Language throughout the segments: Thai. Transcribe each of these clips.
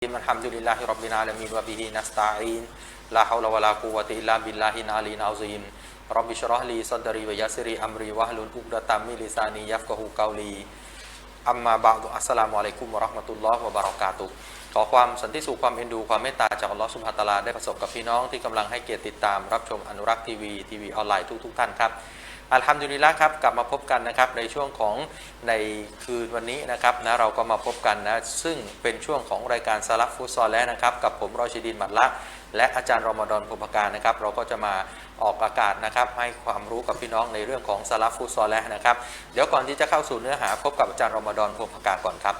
الحمد لله رب العالمين وبه نستعين لا حول ولا قوة إلا بالله العلي العظيم رب اشرح لي صدري ويسر لي أمري واحلل عقدة من لساني يفقهوا قولي أما بعد السلام عليكم ورحمة الله وبركاته ขอความสันติสุขความเอ็นดูความเมตตาจากอัลลอฮ์สุบฮาตาลาได้ประสบกับพี่น้องที่กำลังให้เกียรติติดตามรับชมอนุรักษ์ทีวีทีวีออนไลน์ทุกๆท่านครับ อัลฮัมดุลิลละครับกลับมาพบกันนะครับในช่วงของในคืนวันนี้นะครับนะเราก็มาพบกันนะซึ่งเป็นช่วงของรายการสลัฟฟุตซอลแล้วนะครับ กับผมรอชิดินมัดละและอาจารย์รอมดอนภูมิการนะครับ เราก็จะมาออกอากาศนะครับ ให้ความรู้กับพี่น้องในเรื่องของสลัฟฟุตซอลแล้วนะครับ เดี๋ยวก่อนที่จะเข้าสู่เนื้อหาพบกับอาจารย์รอมดอนภูมิการก่อนครับ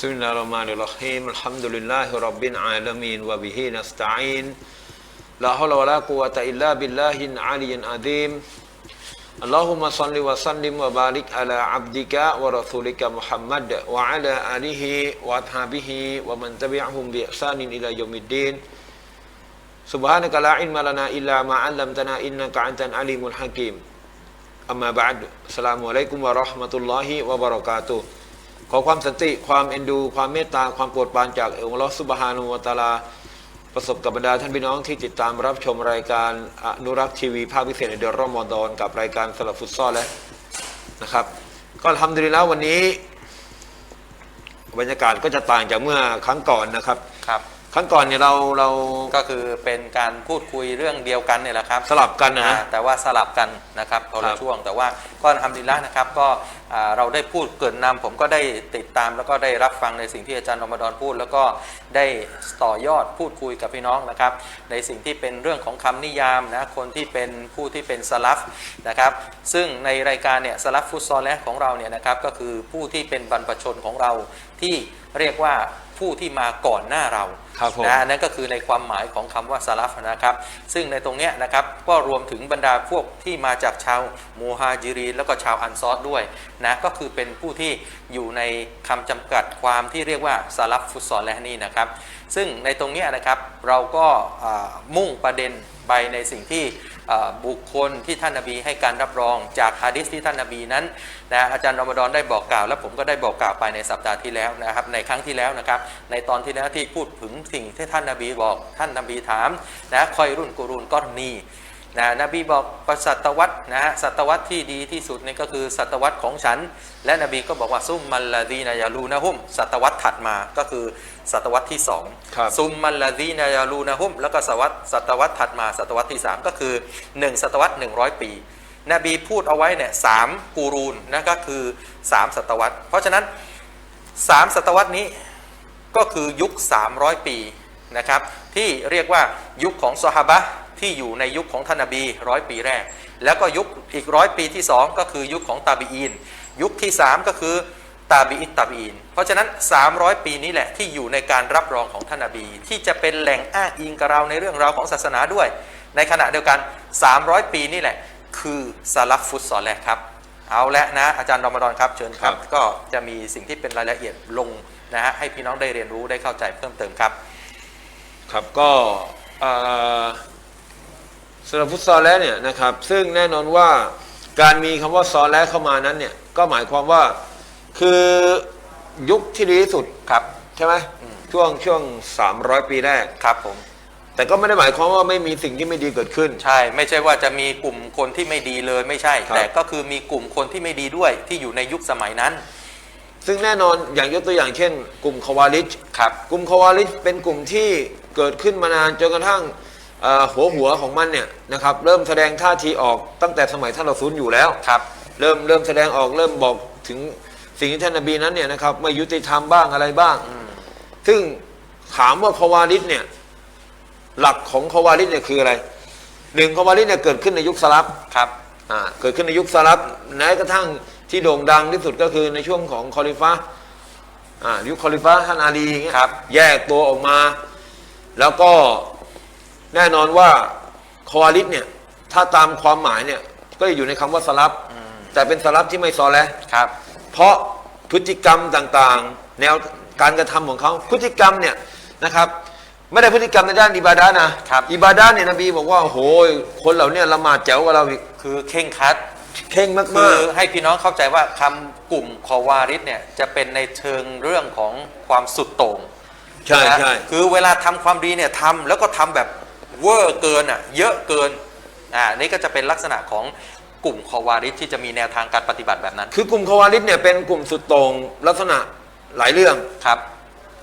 ซุนนะรมานุลฮิมอั الرحمن الرحيم الحمد لله رب العالمين وبه نستعين لا حول ولا قوة إلا بالله العلي العظيم Allahumma salli wa sallim wa barik ala abdika wa rasulika Muhammad wa ala alihi wa ashabihi wa man tabi'ahum bi ihsanin ila yaumiddin. Subhanaka la ilma lana illa ma 'allamtana innaka antal alimul hakim. Amma ba'du. Assalamualaikum warahmatullahi wabarakatuh. ขอความสันติ ประสบกับบรรดาท่านพี่น้องที่ติดตามรับชมรายการอนุรักษ์ทีวีภาคพิเศษในเดือนรอมฎอนกับรายการสลับฟุตซอลแล้วนะครับ ก็ทำดีแล้ววันนี้ บรรยากาศก็จะต่างจากเมื่อครั้งก่อนนะครับ ครับ ครั้งก่อนเนี่ยเราเราก็คือเป็นการพูดคุยเรื่องเดียวกันเนี่ยแหละครับสลับกันนะอ่าแต่ว่าสลับกันนะครับคนครัละบช่วง แต่ว่าก็ทำดีแล้วนะครับก็อ่าเราได้พูดเกรินนำผมก็ได้ติดตามแล้วก็ได้รับฟังในสิ่งที่อาจารย์รอมฎอนพูด แล้วก็ได้ต่อยอดพูดคุยกับพี่น้องนะครับ ในสิ่งที่เป็นเรื่องของคำนิยามนะคนที่เป็นผู้ที่เป็นสลับนะครับซึ่งในรายการเนี่ยสลับฟุตซอลและของเราเนี่ยนะครับก็คือผู้ที่เป็นบรรพชนของเราที่เรียกว่า ผู้ที่มาก่อนหน้าเราครับผมนะอันนั้นก็คือในความหมายของคำว่าสลัฟนะครับ ซึ่งในตรงเนี้ยนะครับก็รวมถึงบรรดาพวกที่มาจากชาวมูฮาจิรีนแล้วก็ชาวอันซอดด้วยนะก็คือเป็นผู้ที่อยู่ในคำจำกัดความที่เรียกว่าสลัฟฟุตซอลและนี่นะครับ ซึ่งในตรงเนี้ยนะครับเราก็อ่ามุ่งประเด็นไปในสิ่งที่อ่าบุคคลที่ท่านนาบีให้การรับรองจากฮะดิษที่ท่านนาบีนั้นนะอาจารย์รอมฎอนได้บอกกล่าว และผมก็ได้บอกกล่าวไปในสัปดาห์ที่แล้วนะครับในครั้งที่แล้วนะครับในตอนที่แล้วที่พูดถึงสิ่งที่ท่านนาบีบอกท่านนาบีถามนะคอยรุ่นกุรุนก้อนนีนะนบีบอกประศตวรรษนะฮะศตวรรษที่ดีที่สุดนี่ก็คือศตวรรษของฉัน และนบีก็บอกว่าซุ่มมันลาดีนายาลูนะฮุมศตวรรษถัดมาก็คือ ศตวรรษที่สองครับซุมมันลาดีนายาลูนะฮุมแล้วก็ศตวรรษศตวรรษถัดมาศตวรรษที่ 3 ก็คือ 1 ศตวรรษ 100 ปี นบีพูดเอาไว้เนี่ยสามกูรูนนะก็คือ 3 ศตวรรษ เพราะฉะนั้น 3 ศตวรรษนี้ก็คือยุค 300 ปีนะครับที่เรียกว่ายุคของซอฮาบะห์ที่อยู่ในยุคของท่านนบีร้อยปีแรก แล้วก็ยุคอีกร้อยปีที่ 2 ก็คือยุคของตาบีอีนยุคที่ 3 ก็คือ ตาบีอิตตาบีอีนเพราะฉะนั้น 300 ปีนี้แหละที่อยู่ในการรับรองของท่านนบี ที่จะเป็นแหล่งอ้างอิงกับเราในเรื่องราวของศาสนาด้วย ในขณะเดียวกัน 300 ปีนี่แหละ คือซาลัฟฟุตซอลแหละครับ เอาละนะ อาจารย์รอมฎอนครับเชิญครับครับ ก็จะมีสิ่งที่เป็นรายละเอียดลงนะฮะให้พี่น้องได้เรียนรู้ได้เข้าใจเพิ่มเติมครับ ครับก็เอ่อสำหรับฟุตซอลแล้วเนี่ยนะครับซึ่งแน่นอนว่าการมีคำว่าซอลแล้วเข้ามานั้นเนี่ยก็หมายความว่า คือยุคที่ดีที่สุดครับใช่ไหมช่วงช่วง 300 ปีแรก ครับผม แต่ก็ไม่ได้หมายความว่าไม่มีสิ่งที่ไม่ดีเกิดขึ้น ใช่ ไม่ใช่ว่าจะมีกลุ่มคนที่ไม่ดีเลยไม่ใช่ ครับ แต่ก็คือมีกลุ่มคนที่ไม่ดีด้วยที่อยู่ในยุคสมัยนั้น ซึ่งแน่นอนอย่างยกตัวอย่างเช่น กลุ่มคาวาลิชครับ กลุ่มคาวาลิชเป็นกลุ่มที่เกิดขึ้นมานานจนกระทั่งเอ่อหัวหัวของมันเนี่ยนะครับเริ่มแสดงท่าทีออกตั้งแต่สมัยท่านเราซูลอยู่แล้ว ครับ เริ่มเริ่มแสดงออกเริ่มบอกถึง สิ่งที่ท่านนบีนั้นเนี่ยนะครับไม่ยุติธรรมบ้างอะไรบ้าง ซึ่งถามว่าคาวาลิดเนี่ยหลักของคาวาลิดเนี่ยคืออะไรหนึ่งคาวาลิดเนี่ยเกิดขึ้นในยุคสลับครับอ่าเกิดขึ้นในยุคสลับแม้กระทั่งที่โด่งดังที่สุดก็คือในช่วงของคอลิฟะห์อ่ายุคคอลิฟะห์ท่านอาลีอย่างเงี้ยครับแยกตัวออกมา แล้วก็แน่นอนว่าคาวาลิดเนี่ยถ้าตามความหมายเนี่ยก็จะอยู่ในคำว่าสลับแต่เป็นสลับที่ไม่ซอแลห์ครับ เพราะพฤติกรรมต่างๆ แนวการกระทำของเขาพฤติกรรมเนี่ยนะครับไม่ได้พฤติกรรมในด้านอิบาดะห์นะครับอิบาดะห์เนี่ยนบีบอกว่าโอ้โหคนเหล่าเนี้ละหมาดแจ๋วกว่าเราอีกคือเข่งครัดเข่งมากคือๆให้พี่น้องเข้าใจว่าคำกลุ่มคอวาริสเนี่ยจะเป็นในเชิงเรื่องของความสุดโต่งใช่นะใช่คือเวลาทำความดีเนี่ยทำแล้วก็ทำแบบเวอร์เกินอะเยอะเกินอ่านี่ก็จะเป็นลักษณะของ กลุ่มคอวาริสที่จะมีแนวทางการปฏิบัติแบบนั้นคือกลุ่มคาวาริดเนี่ยเป็นกลุ่มสุดโต่งลักษณะหลายเรื่อง ครับ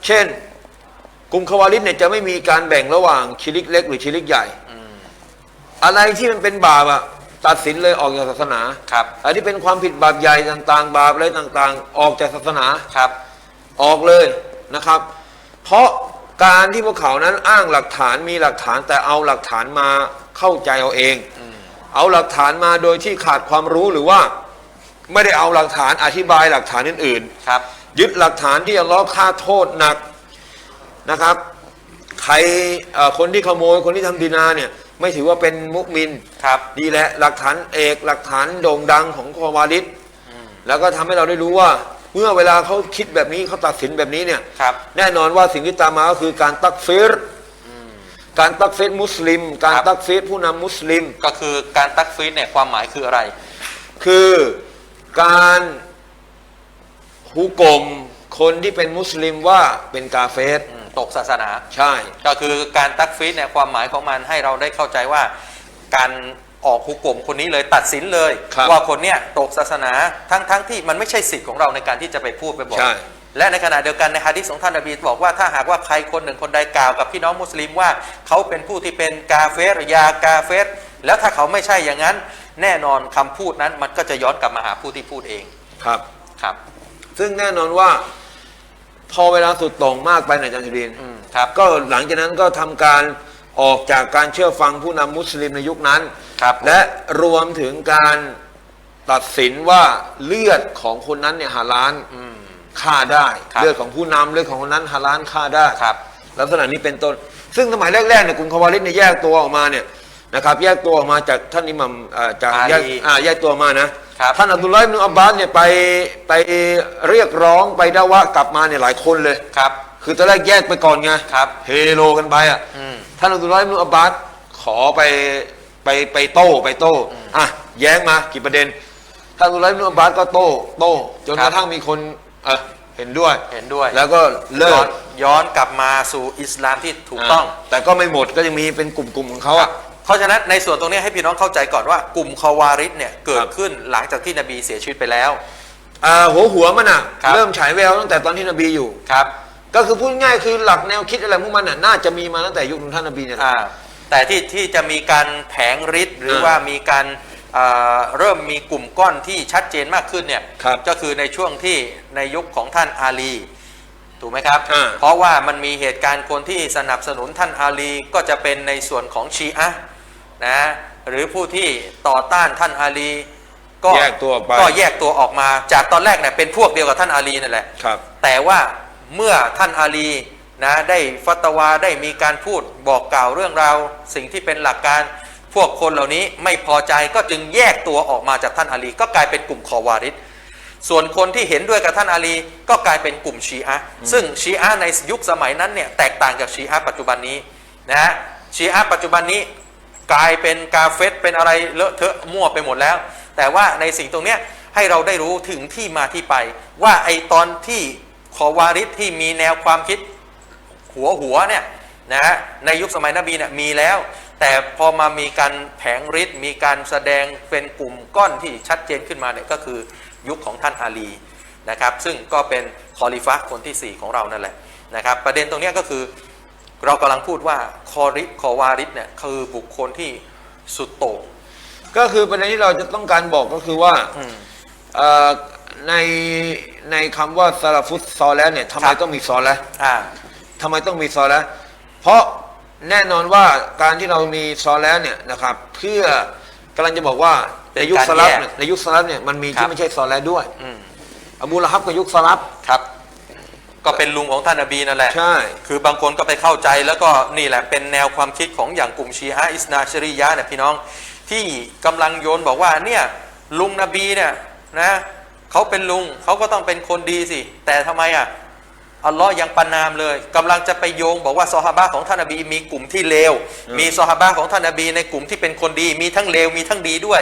เช่น กลุ่มคาวาริดเนี่ยจะไม่มีการแบ่งระหว่างชิริกเล็กหรือชิริกใหญ่ อืม อะไรที่มันเป็นบาปอะตัดสินเลยออกจากศาสนาครับ อันที่เป็นความผิดบาปใหญ่ต่างๆ บาปอะไรต่างๆ ออกจากศาสนา ครับ ออกเลยนะครับ เพราะการที่พวกเขานั้นอ้างหลักฐานมีหลักฐานแต่เอาหลักฐานมาเข้าใจเอาเอง อืม เอาหลักฐานมาโดยที่ขาดความรู้หรือว่า ไม่ได้เอาหลักฐานอธิบายหลักฐานอื่นครับๆยึดหลักฐานที่อัลเลอฮ์ฆ่าโทษหนักนะครับ ใครเอ่อคนที่ขโมยคนที่ทำดีนาเนี่ยไม่ถือว่าเป็นมุกมินครับดีแหละหลักฐานเอกหลักฐานโด่งดังของคอวาลิดอืมแล้วก็ทำให้เราได้รู้ว่าเมื่อเวลาเขาคิดแบบนี้เขาตัดสินแบบนี้เนี่ยครับแน่นอนว่าสิ่งที่ตามมาก็คือการตักฟิรอืม การตักฟิรมุสลิม การครับตักฟิรผู้นำมุสลิม ก็คือการตักฟีดเนี่ยความหมายคืออะไร คือการฮุกมคนที่เป็นมุสลิมว่าเป็นกาเฟสอืมตกศาสนา ใช่ ก็คือการตักฟีดเนี่ยความหมายของมันให้เราได้เข้าใจว่า การออกหุกกลมคนนี้เลยตัดสินเลยครับว่าคนเนี้ยตกศาสนาทั้งทั้งที่มันไม่ใช่สิทธิ์ของเราในการที่จะไปพูดไปบอกใช่ และในขณะเดียวกันในฮะดิษของท่านนบีบอกว่าถ้าหากว่าใครคนหนึ่งคนใดกล่าวกับพี่น้องมุสลิมว่าเขาเป็นผู้ที่เป็นกาเฟรยากาเฟรแล้วถ้าเขาไม่ใช่อย่างนั้น แน่นอนคำพูดนั้นมันก็จะย้อนกลับมาหาผู้ที่พูดเองครับครับ ซึ่งแน่นอนว่า พอเวลาสุดโต่งมากไปในจันทรีนอืมครับ ก็หลังจากนั้นก็ทำการออกจากการเชื่อฟังผู้นำมุสลิมในยุคนั้นครับ และรวมถึงการตัดสินว่าเลือดของคนนั้นเนี่ยฮาลาลอืม ฆ่าได้ ครับเลือดของผู้นำเลือดของคนนั้นฮาลาลฆ่าได้ครับ ลักษณะนี้เป็นต้น ซึ่งสมัยแรกๆเนี่ยกลุ่มคาวาริดเนี่ยแยกตัวออกมาเนี่ยนะครับ แยกตัวออกมาจากท่านอิหมัมเอ่อจากอาลีแยกอ่าแยกตัวมานะครับ ท่านอับดุลลอฮ์อิบนุอับบาสเนี่ยไปไปเรียกร้องไปด่าวะกลับมาเนี่ยหลายคนเลย ครับ คือตอนแรกแยกไปก่อนไงครับเฮโลกันไปอะอืมท่านอับดุลลอฮ์อิบนุอับบาสขอไปไปไปโต้ไปโต้อะแย้งมากี่ประเด็นท่านอับดุลลอฮ์อิบนุอับบาสก็โต้โต้จนครักบระทั่งมีคน เออเห็นด้วย เห็นด้วยแล้วก็เลิย้อกนย้อนกลับมาสู่อิสลามที่ถูกต้องแต่ก็ไม่หมดก็ยังมีเป็นกลุ่มๆของเขาอะ เพราะฉะนั้นในส่วนตรงนี้ให้พี่น้องเข้าใจก่อนว่ากลุ่มคาวาริดเนี่ยเกิคดรับ ขึ้นหลังจากที่นบีเสียชีวิตไปแล้ว อ่าหัวหัวมันอะ ครับ เริ่มฉายแววตั้งแต่ตอนที่นบีอยู่ ครับก็คือพูดง่ายคือหลักแนวคิดอะไรพวกมันอะน่าจะมีมาตั้งแต่ยุคของท่านนบีเนี่ยแหละ อ่าแต่ที่ที่จะมีการแผงฤทธิ์หรือเออว่ามีการอ่า เริ่มมีกลุ่มก้อนที่ชัดเจนมากขึ้นเนี่ยครับก็คือในช่วงที่ในยุคของท่านอาลีถูกไหมครับอ่าเพราะว่ามันมีเหตุการณ์คนที่สนับสนุนท่านอาลีก็จะเป็นในส่วนของชีอะห์นะหรือผู้ที่ต่อต้านท่านอาลีก็แยกตัวออกไปก็แยกตัวออกมาจากตอนแรกเนี่ยเป็นพวกเดียวกับท่านอาลีนั่นแหละครับ แต่ว่าเมื่อท่านอาลีนะได้ฟัตวาได้มีการพูดบอกกล่าวเรื่องราว สิ่งที่เป็นหลักการ พวกคนเหล่านี้ไม่พอใจก็จึงแยกตัวออกมาจากท่านอาลี ก็กลายเป็นกลุ่มคอวาริดส่วนคนที่เห็นด้วยกับท่านอาลีก็กลายเป็นกลุ่มชีอะซึ่งชีอะในยุคสมัยนั้นเนี่ยแตกต่างจากชีอะปัจจุบันนี้นะฮะชีอะปัจจุบันนี้กลายเป็นกาเฟตเป็นอะไรเลอะเทอะมั่วไปหมดแล้ว แต่ว่าในสิ่งตรงเนี้ยให้เราได้รู้ถึงที่มาที่ไป ว่าไอตอนที่ขอวาริดที่มีแนวความคิดหัวหัวเนี่ยนะฮะในยุคสมัยนบีเนี่ยมีแล้ว แต่พอมามีการแผงฤทธิ์มีการแสดงเป็นกลุ่มก้อนที่ชัดเจนขึ้นมาเนี่ยก็คือยุคของท่านอาลีนะครับ ซึ่งก็เป็นคอลิฟะคนที่สี่ของเรานั่นแหละนะครับ ประเด็นตรงเนี้ยก็คือเรากำลังพูดว่าคอริคอวาริดเนี่ยคือบุคคลที่สุดโต่งก็คือประเด็นที่เราจะต้องการบอกก็คือว่าอืมเอ่อในในคำว่าซาลาฟุตซอแล้วเนี่ยทำไมครับต้องมีซอแล้วอ่าทำไมต้องมีซอแล้วเพราะ แน่นอนว่าการที่เรามีซอแล้วเนี่ยนะครับ เพื่อกำลังจะบอกว่าเป็นในยุคการสลับแยกเนี่ยในยุคสลับเนี่ยมันมีครัที่บไม่ใช่ซอแล้วด้วยอืมอบูละฮับกับยุคสลับครับ ก็เป็นลุงของท่านนบีนั่นแหละใช่คือบางคนก็ไปเข้าใจแล้วก็นี่แหละเป็นแนวความคิดของอย่างกลุ่มชีอะห์อิสนาชริยะห์เนี่ยพี่น้องที่กำลังโยนบอกว่าเนี่ยลุงนบีเนี่ยนะเขาเป็นลุงเขาก็ต้องเป็นคนดีสิ แต่ทำไมอะ อัลลอฮ์ยังประนามเลยกำลังจะไปโยง บอกว่าซอฮาบะห์ของท่านนบีมีกลุ่มที่เลวอืมมีซอฮาบะห์ของท่านนบีในกลุ่มที่เป็นคนดี มีทั้งเลวมีทั้งดีด้วย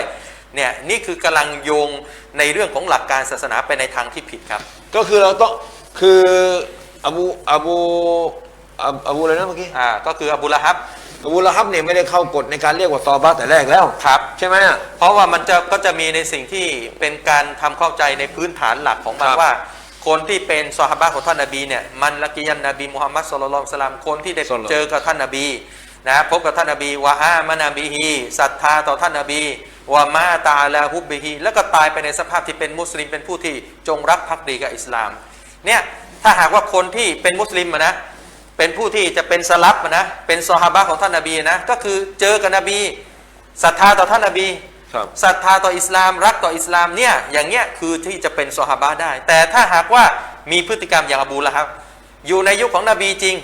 เนี่ยนี่คือกำลังโยงในเรื่องของหลักการศาสนาไปในทางที่ผิดครับ ก็คือเราต้องคืออบูอบูอับอบูอะไรนะเมื่อกี้อ่าก็คืออบูละฮับอบูละฮับเนี่ยไม่ได้เข้ากฎในการเรียกว่าซอบาแต่แรกแล้วครับใช่ไหมอะเพราะว่ามันจะก็จะมีในสิ่งที่เป็นการทำเข้าใจในพื้นฐานหลักของมันครับว่า คนที่เป็นซอฮาบะของท่านนบีเนี่ยมันละกิยันนบีมุฮัมมัดสุลลัลสลามคนที่ได้ศ็อลลัลลอฮุเจอกับท่านนบีนะพบกับท่านนบีวะอามานาบีฮีศรัทธาต่อท่านนบีวะมาตาลาฮุบบิฮีแล้วก็ตายไปในสภาพที่เป็นมุสลิมเป็นผู้ที่จงรักภักดีกับอิสลามเนี่ยถ้าหากว่าคนที่เป็นมุสลิมอะนะเป็นผู้ที่จะเป็นสลับอะนะเป็นซอฮาบะของท่านนบีนะก็คือเจอกับนบีศรัทธาต่อท่านนบีครับ ศรัทธาต่ออิสลามรักต่ออิสลามเนี่ยอย่างเงี้ยคือที่จะเป็นซอฮาบะได้ แต่ถ้าหากว่ามีพฤติกรรมอย่างอบูละครับ อยู่ในยุคของนบีจริง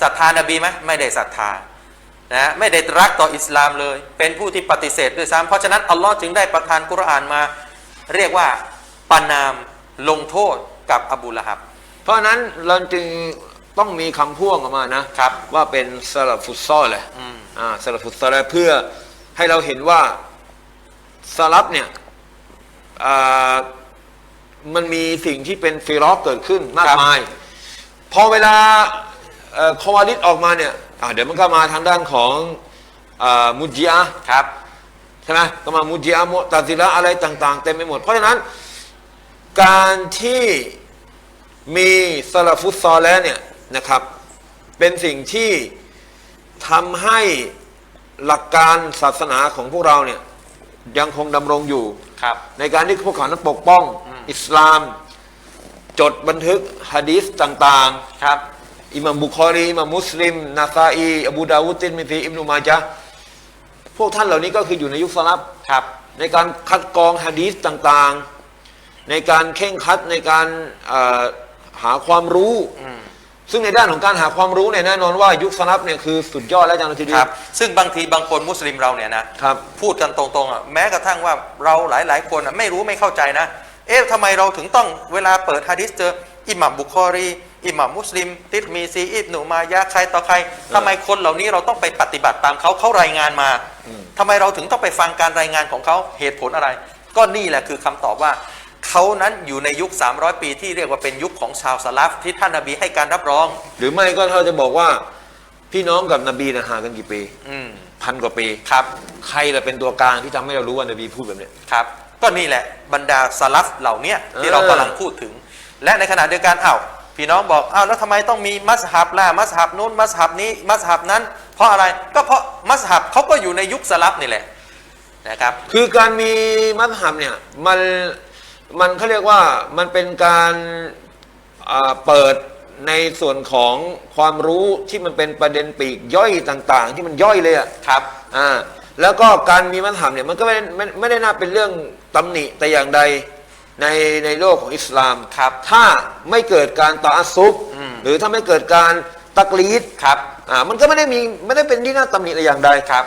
ศรัทธานบีไหมไม่ได้ศรัทธานะไม่ได้รักต่ออิสลามเลย เป็นผู้ที่ปฏิเสธด้วยซ้ำเพราะฉะนั้นอัลลอฮ์จึงได้ประทานกุรอานมา เรียกว่าปานามลงโทษกับอบูละฮับ เพราะฉะนั้นเราจึงต้องมีคำพ่วงออกมานะครับว่าเป็นสลับฟุตซอลเลยอืมอ่าสลับฟุตซอลเลยเพื่อให้เราเห็นว่า สลับเนี่ยอ่ามันมีสิ่งที่เป็นฟิรอกเกิดขึ้นมากมาย พอเวลาเอ่อคอวาลิดออกมาเนี่ยอ่าเดี๋ยวมันก็มาทางด้านของอามุจิอะห์ครับใช่ไหมก็มามุจิอะห์มุตาซิละห์อะไรต่าง ๆ เต็มไปหมด เพราะฉะนั้น การที่มีสลับฟุตซอลแล้วเนี่ยนะครับ เป็นสิ่งที่ทำให้หลักการศาสนาของพวกเราเนี่ย ยังคงดำรงอยู่ ครับ ในการที่พวกเขานั้นปกป้องอิสลาม จดบันทึกฮะดีษต่างๆ ครับ อิหมัมบุคอรีอิหมัมมุสลิม นาซาอี อบูดาวุดตินมิซีอิบนุมาจาห์พวกท่านเหล่านี้ก็คืออยู่ในยุคสลับครับ ในการคัดกรองฮะดีษต่างๆ ในการเข่งครัดในการเอ่อหาความรู้ อืม ซึ่งในด้านของการหาความรู้เนี่ยแน่นอนว่ายุคสลับเนี่ยคือสุดยอดแล้วจังเลยทีเดีคยรัว บซึ่งบางทีบางคนมุสลิมเราเนี่ยนะครับ พูดกันตรงๆอะแม้กระทั่งว่าเราหลายๆคนอะไม่รู้ไม่เข้าใจนะ เอ๊ะทำไมเราถึงต้องเวลาเปิดฮะดิษเจออิหมัมบุคอรีอิหมัมมุสลิม ติดมีซีอิบหนูมายะใครต่อใครทำไมคนเหล่านี้เราต้องไปปฏิบัติตามเขาเขารายงานมาทำไมเราถึงต้องไปฟังการรายงานของเขาเหตุผลอะไร ก็นี่แหละคือคำตอบว่า เขานั้นอยู่ในยุค 300 ปีที่เรียกว่าเป็นยุคของชาวสลับที่ท่านนบีให้การรับรอง หรือไม่ก็ถ้าจะบอกว่าพี่น้องกับนบีนะห่างกันกี่ปีอืมพันกว่าปี ครับใครล่ะเป็นตัวกลางที่ทำให้เรารู้ว่านบีพูดแบบเนี้ย ครับ ก็นี่แหละบรรดาสลัฟเหล่าเนี้ยที่เราเออ กำลังพูดถึง และในขณะเดียวกันอ้าวพี่น้องบอกอ้าวแล้วทำไมต้องมีมัสฮับล่ะมัสฮับนู้นมัสฮับนี้มัสฮับนั้น เพราะอะไรก็เพราะมัสฮับเขาก็อยู่ในยุคสลับนี่แหละนะครับ คือการมีมัธยับเนี่ยมัน มันเขาเรียกว่ามันเป็นการอ่าเปิดในส่วนของความรู้ที่มันเป็นประเด็นปลีกย่อยต่าง ๆ ที่มันย่อยเลยอะครับอ่าแล้วก็การมีมัธยับเนี่ยมันก็ไม่ได้ไม่ไม่ได้น่าเป็นเรื่องตำหนิแต่อย่างใดในในโลกของอิสลามครับถ้าไม่เกิดการต่ออาซุบอืมหรือถ้าไม่เกิดการตักลีดครับอ่ามันก็ไม่ได้มีไม่ได้เป็นที่น่าตำหนิแต่อย่างใดครับ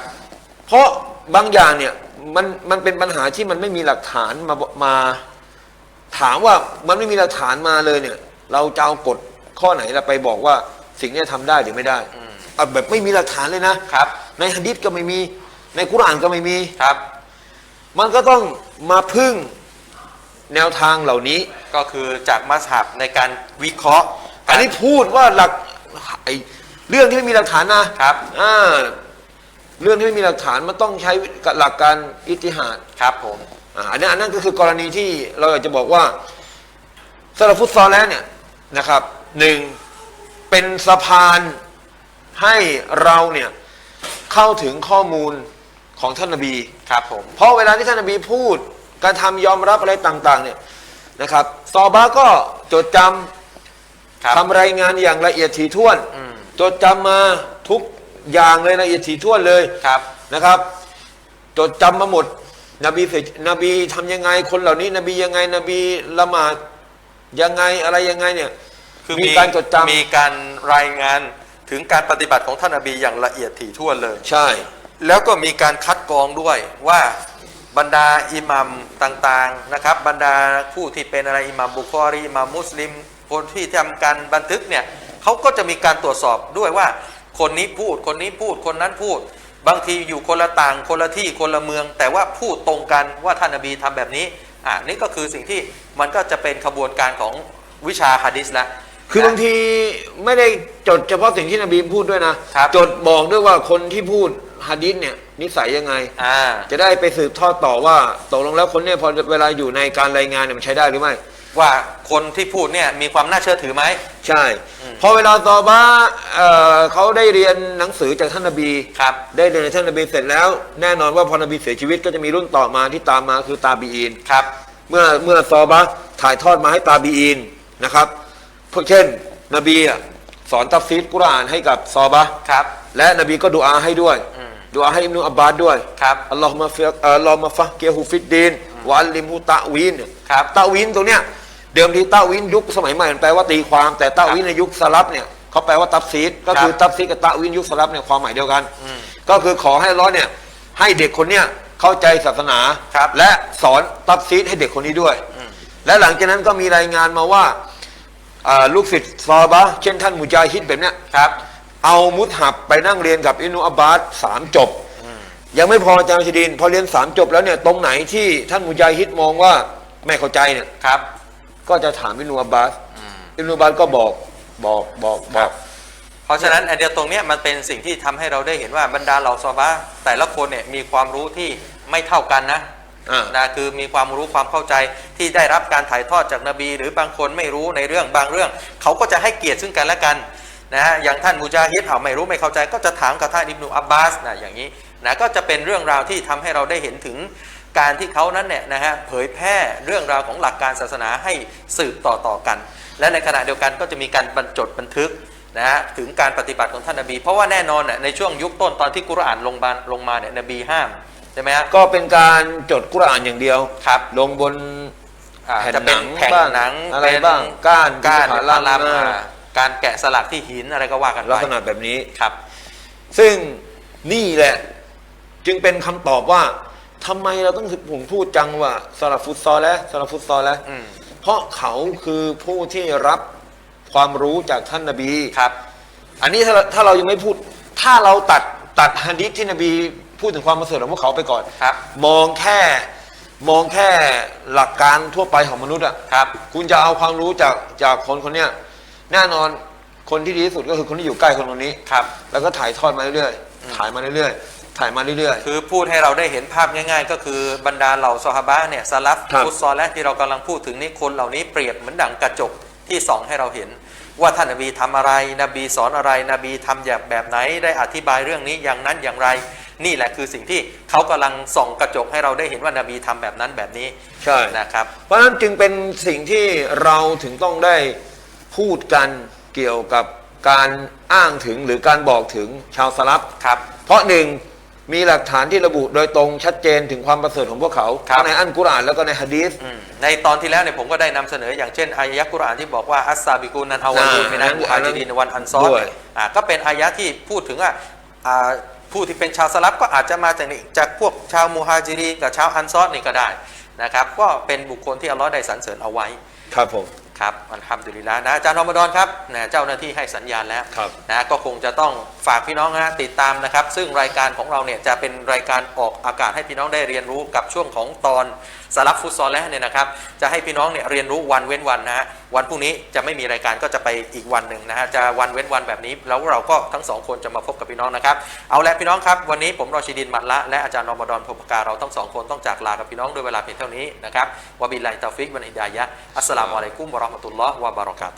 เพราะบางอย่างเนี่ยมันมันเป็นปัญหาที่มันไม่มีหลักฐานมามา ถามว่ามันไม่มีหลักฐานมาเลยเนี่ย เราจะเอากฎข้อไหนเราไปบอกว่าสิ่งเนี้ยทำได้หรือไม่ได้อืมเอาแบบไม่มีหลักฐานเลยนะครับ ในฮะดิษก็ไม่มี ในกุรอานก็ไม่มีครับ มันก็ต้องมาพึ่งแนวทางเหล่านี้ก็คือจากมัสฮับในการวิเคราะห์ อันนี้พูดว่าหลักไอเรื่องที่ไม่มีหลักฐานนะครับอ่าเรื่องที่ไม่มีหลักฐานมันต้องใช้หลักการอิติหาดครับผม อ่าอันนี้อันนั้นก็คือกรณีที่เราอยากจะบอกว่าสำหรับฟุตซอลแล้วเนี่ยนะครับหนึ่งเป็นสะพานให้เราเนี่ยเข้าถึงข้อมูลของท่านนบีครับผมเพราะเวลาที่ท่านนบีพูดการทำยอมรับอะไรต่าง ๆ เนี่ยนะครับซอบาก็จดจครับำทำรายงานอย่างละเอียดถี่ถ้วนอืมจดจำมาทุกอย่างเลยละเอียดถี่ถ้วนเลยครับนะครับ จดจำมาหมด นบีเสร็จนบีทำยังไงคนเหล่านี้ นบียังไง นบีละหมาดยังไงอะไรยังไงเนี่ยคือมีการจดจำมีการรายงานถึงการปฏิบัติของท่านนบีอย่างละเอียดถี่ถ้วนเลย ใช่ แล้วก็มีการคัดกรองด้วยว่าบรรดาอิหมัมต่างๆนะครับ บรรดาผู้ที่เป็นอะไรอิหมัมบุคอรีอิหมัมมุสลิม คนที่ทำการบันทึกเนี่ยเขาก็จะมีการตรวจสอบด้วยว่า คนนี้พูดคนนี้พูดคนนั้นพูด บางทีอยู่คนละต่างคนละที่คนละเมือง แต่ว่าพูดตรงกันว่าท่านนบีทำแบบนี้อ่านี่ก็คือสิ่งที่มันก็จะเป็นขบวนการของวิชาฮะดิษละคือบางทีไม่ได้จดเฉพาะสิ่งที่นบีพูดด้วยนะครับจดบอกด้วยว่าคนที่พูดฮะดิษเนี่ยนิสัยยังไงอ่าจะได้ไปสืบทอดต่อว่าตกลงแล้วคนเนี่ยพอเวลาอยู่ในการรายงานเนี่ยมันใช้ได้หรือไม่ ว่าคนที่พูดเนี่ยมีความน่าเชื่อถือไหม ใช่อืมพอเวลาตอบาเอ่อเขาได้เรียนหนังสือจากท่านนบีครับ ได้เรียนจากท่านนบีเสร็จแล้ว แน่นอนว่าพอนบีเสียชีวิตก็จะมีรุ่นต่อมาที่ตามมาคือตาบีอีนครับ เมื่อเมื่อซอบะห์ถ่ายทอดมาให้ตาบีอีนนะครับพวกเช่น นบีอะสอนตัฟซีดกุรอานให้กับซอบะห์ครับ และนบีก็ดูอาให้ด้วยอืมดูอาให้อิบนุอับบาสด้วยครับอัลลอฮุมะฟิอัลลอฮุมะฟะเกฮูฟิดดีนวะอัลลิมฮูตะวีนครับตะวีนตรงเนี้ย เดิมทีตะวีนยุคสมัยใหม่มันแปลว่าตีความแต่ตะวีนในยุคสลับเนี่ยเขาแปลว่าตัฟซีดก็คือครับตัฟซีดกับตะวีนยุคสลับเนี่ยความหมายเดียวกันอืมก็คือขอให้อัลร้อนเนี่ยให้เด็กคนเนี้ยเข้าใจศาสนาครับและสอนตัฟซีดให้เด็กคนนี้ด้วยอืมและหลังจากนั้นก็มีรายงานมาว่าอ่าลูกศิษย์ซอบะห์เช่นท่านมุจาฮิดแบบเนี้ยครับ เอามุสฮับไปนั่งเรียนกับอิบนุอับบาสสามจบอืมยังไม่พออาจารย์ชดิน พอเรียนสามจบแล้วเนี่ยตรงไหนที่ท่านมุจาฮิดมองว่าไม่เข้าใจเนี่ยครับ ก็จะถามอิบนุอับบาสอืมอิบนุอับบาสก็บอกบอกบอกบอกเพราะฉะนั้นไอเดียตรงเนี้ยมันเป็นสิ่งที่ทำให้เราได้เห็นว่าบรรดาเหล่าซอฮาบะห์แต่ละคนเนี่ยมีความรู้ที่ไม่เท่ากันนะอ่านะคือมีความรู้ความเข้าใจที่ได้รับการถ่ายทอดจากนบี หรือบางคนไม่รู้ในเรื่องบางเรื่อง เขาก็จะให้เกียรติซึ่งกันและกันนะฮะอย่างท่านมุจาฮิดเอาไม่รู้ไม่เข้าใจ ก็จะถามกับท่านอิบนุอับบาสนะอย่างนี้นะก็จะเป็นเรื่องราวที่ทำให้เราได้เห็นถึง การที่เขานั้นเนี่ยนะฮะเผยแพร่เรื่องราวของหลักการศาสนาให้สืบต่อต่อกัน และในขณะเดียวกันก็จะมีการบรรจดบันทึกนะฮะถึงการปฏิบัติของท่านนบี เพราะว่าแน่นอนน่ะในช่วงยุคต้นตอนที่กุรอานลงมาลงมาเนี่ยนบีห้ามใช่ไหมฮะก็เป็นการจดกุรอานอย่างเดียวครับ ลงบนอ่าแผ่นจะเป็นหนังแผ่นบ้างหนังอะไรเป็นบ้างก้านก้านที่พาผ่านราลำมาอ่าการแกะสลักที่หินอะไรก็ว่ากันไปลักษณะแบบนี้ครับ ซึ่งนี่แหละจึงเป็นคำตอบว่า ทำไมเราต้องผมพูดจังว่าสลับฟุตซอลและสลับฟุตซอลแล้วอืม เพราะเขาคือผู้ที่รับความรู้จากท่านนบีครับ อันนี้ถ้าเราถ้าเรายังไม่พูด ถ้าเราตัดตัดฮะดิษที่นบี พูดถึงความประเสริฐของพวกเขาไปก่อนครับ มองแค่มองแค่หลักการทั่วไปของมนุษย์อะ ครับ คุณจะเอาความรู้จากจากคนคนเนี้ยแน่นอนคนที่ดีที่สุดก็คือคนที่อยู่ใกล้คนคนนี้ ครับ แล้วก็ถ่ายทอดมาเรื่อยๆ ถ่ายมาเรื่อยๆ ถ่ายมาเรื่อย คือพูดให้เราได้เห็นภาพง่าย ๆ ก็คือบรรดาเหล่าซอฮาบะห์เนี่ยสลับครับ ฟุตซอลและที่เรากำลังพูดถึงนี่คนเหล่านี้เปรียบเหมือนดังกระจกที่ส่องให้เราเห็น ว่าท่านนบีทำอะไร นบีสอนอะไร นบีทำแบบแบบไหนได้อธิบายเรื่องนี้อย่างนั้นอย่างไร นี่แหละคือสิ่งที่เขากำลังส่องกระจกให้เราได้เห็นว่านบีทำแบบนั้นแบบนี้ๆใช่ นะครับ เพราะฉะนั้นจึงเป็นสิ่งที่เราถึงต้องได้พูดกันเกี่ยวกับการอ้างถึงหรือการบอกถึงชาวสลับ ครับ เพราะหนึ่ง มีหลักฐานที่ระบุโดยตรงชัดเจนถึงความประเสริฐของพวกเขาครับทั้งในอันกุรอานแล้วก็ในฮะดีษอืมในตอนที่แล้วเนี่ยผมก็ได้นำเสนออย่างเช่นอายะกุรอานที่บอกว่าอัสซาบิกูนันอาวาลูนอ่ามินันอันนั้นมุฮัจิรินวันอันซอรด้วยอ่าก็เป็นอายะที่พูดถึงว่าอ่าผู้ที่เป็นชาวสลับก็อาจจะมาจากนี่จากพวกชาวมูฮาจิรีกับชาวอันซอรนี่ก็ได้นะครับก็เป็นบุคคลที่อัลลอฮ์ได้สรรเสริญเอาไว้ ครับผม ครับอัลฮัมดุลิลละนะอาจารย์รอมฎอนครับนะเจ้าหน้าที่ให้สัญญาณแล้วครับ นะก็คงจะต้องฝากพี่น้องนะติดตามนะครับ ซึ่งรายการของเราเนี่ยจะเป็นรายการออกอากาศให้พี่น้องได้เรียนรู้กับช่วงของตอน สลับฟุตซอลแล้วเนี่ยนะครับจะให้พี่น้องเนี่ยเรียนรู้วันเว้นวันนะฮะวันพรุ่งนี้จะไม่มีรายการก็จะไปอีกวันหนึ่งนะฮะจะวันเว้นวันแบบนี้ แล้วเราก็ทั้งสองคนจะมาพบกับพี่น้องนะครับเอาละพี่น้องครับวันนี้ผมรอชิดินมัดละและอาจารย์นอมดอนพบกาเราทั้งสองคนต้องจากลากับพี่น้องด้วยเวลาเพียงเท่านี้นะครับวบิลลาฮิตาฟิกวันอิดายะอัสสลามุอะลัยกุมวะราะห์มะตุลลอฮ์วะบารอกาตุ